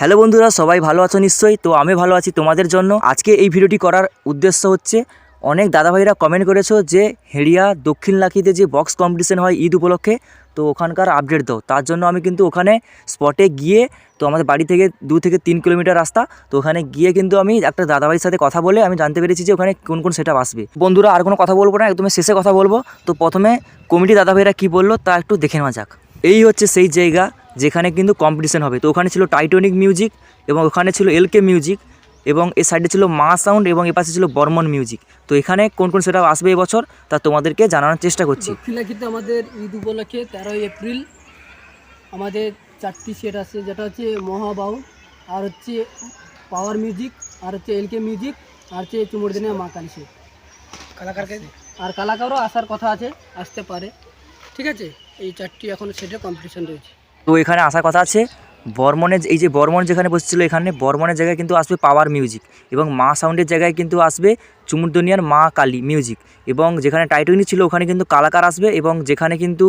Hello বন্ধুরা, সবাই ভালো আছো নিশ্চয়ই? তো আমি ভালো আছি তোমাদের জন্য। আজকে এই ভিডিওটি করার উদ্দেশ্য হচ্ছে, অনেক দাদাভাইরা কমেন্ট করেছ যে, হেড়িয়া দক্ষিণ লাখিতে যে বক্স কম্পিটিশন হয় ঈদ উপলক্ষে, তো ওখানকার আপডেট দাও। তার জন্য আমি কিন্তু ওখানে স্পটে গিয়ে, তো আমাদের বাড়ি থেকে দু থেকে তিন কিলোমিটার রাস্তা, তো ওখানে গিয়ে কিন্তু আমি একটা দাদাভাইয়ের সাথে কথা বলে আমি জানতে পেরেছি যে ওখানে কোন কোন সেটা আসবে। বন্ধুরা, আর কোনো কথা বলব না একদম শেষে কথা বলব। তো প্রথমে কমিটি দাদাভাইরা কী বলল তা একটু দেখে নেওয়া যাক। এই হচ্ছে সেই জায়গা। যেখানে কিন্তু কম্পিটিশান হবে। তো ওখানে ছিল টাইটনিক মিউজিক এবং ওখানে ছিল এলকে মিউজিক এবং এ সাইডে ছিল মা সাউন্ড এবং এ পাশে ছিল বর্মন মিউজিক তো এখানে কোন কোন সেটা আসবে এবছর তা তোমাদেরকে জানানোর চেষ্টা করছি। দক্ষিণাখিতে আমাদের ঈদ উপলক্ষে তেরোই এপ্রিল আমাদের চারটি সেট আছে। যেটা হচ্ছে মহাবাউ আর হচ্ছে পাওয়ার মিউজিক আর হচ্ছে এলকে মিউজিক আর হচ্ছে চুমুরদিনে মা কালী সেট কালাকারকে? আর কালাকারও আসার কথা আছে আসতে পারে। ঠিক আছে? এই চারটি এখন সেটে কম্পিটিশন রয়েছে। তো এখানে আসার কথা আছে, বর্মনের এই যে বর্মন যেখানে বসেছিল, এখানে বর্মনের জায়গায় কিন্তু আসবে পাওয়ার মিউজিক এবং মা সাউন্ডের জায়গায় কিন্তু আসবে চুমুরদনিয়ার মা কালী মিউজিক এবং যেখানে টাইটনি ছিল, ওখানে কিন্তু কালাকার আসবে এবং যেখানে কিন্তু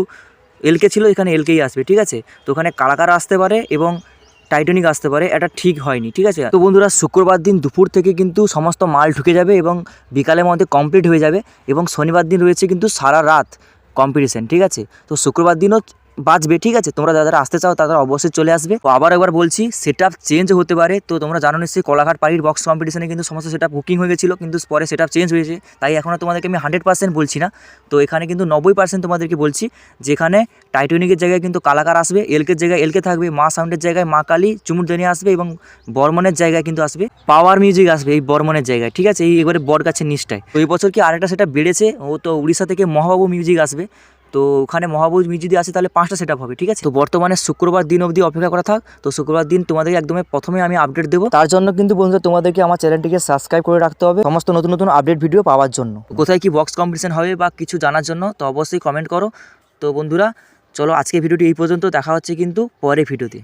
এলকে ছিল, এখানে এলকেই আসবে, ঠিক আছে? তো ওখানে কালাকার আসতে পারে এবং টাইটনিক আসতে পারে, এটা ঠিক হয়নি, ঠিক আছে? তো বন্ধুরা, শুক্রবার দিন দুপুর থেকে কিন্তু সমস্ত মাল ঢুকে যাবে এবং বিকালের মধ্যে কমপ্লিট হয়ে যাবে এবং শনিবার দিন রয়েছে কিন্তু সারা রাত কম্পিটিশন ঠিক আছে? তো শুক্রবার দিনও বাঁচবে, ঠিক আছে? তোমরা যারা আসতে চাও, তারা অবশ্যই চলে আসবে। তো আবার একবার বলছি সেট চেঞ্জ হতে পারে। তো তোমরা জানো নিশ্চয়ই, কলাঘাট পাড়ির বক্স কম্পিটিশনে কিন্তু সমস্ত সেট বুকিং হয়ে গেছিল, কিন্তু পরে সেট চেঞ্জ হয়েছে। তাই এখনও তোমাদেরকে আমি হান্ড্রেড পার্সেন্ট বলছি না। তো এখানে কিন্তু নব্বই পার্সেন্ট তোমাদেরকে বলছি, যেখানে টাইটনিকের জায়গায় কিন্তু কালাকার আসবে এলকের জায়গায় এলকে থাকবে, মা সাউন্ডের জায়গায় মা কালী, চুমুরদানি আসবে এবং বর্মনের জায়গায় কিন্তু আসবে পাওয়ার মিউজিক আসবে এই বর্মনের জায়গায়, ঠিক আছে? এই এবারে বট গাছের নিচটায়। তো এই বছর কি আরেকটা সেটা বেড়েছে? ও তো উড়িষ্যা থেকে মহাবাবু মিউজিক আসবে। তো ওখানে মহাবুজ মিউজিক যদি আসে তাহলে পাঁচটা সেট হবে, ঠিক আছে? তো বর্তমানে শুক্রবার দিন অবধি অপেক্ষা করা থাক। তো শুক্রবার দিন তোমাদের একদমই প্রথমে আমি আপডেট দেবো। তার জন্য কিন্তু বন্ধুরা তোমাদেরকে আমার চ্যানেলটিকে সাবস্ক্রাইব করে রাখতে হবে সমস্ত নতুন নতুন আপডেট ভিডিও পাওয়ার জন্য। কোথায় কি বক্স কম্পিটিশন হবে বা কিছু জানার জন্য, তো অবশ্যই কমেন্ট করো। তো বন্ধুরা, চলো আজকে ভিডিওটি এই পর্যন্ত, দেখা হচ্ছে কিন্তু পরে ভিডিওতে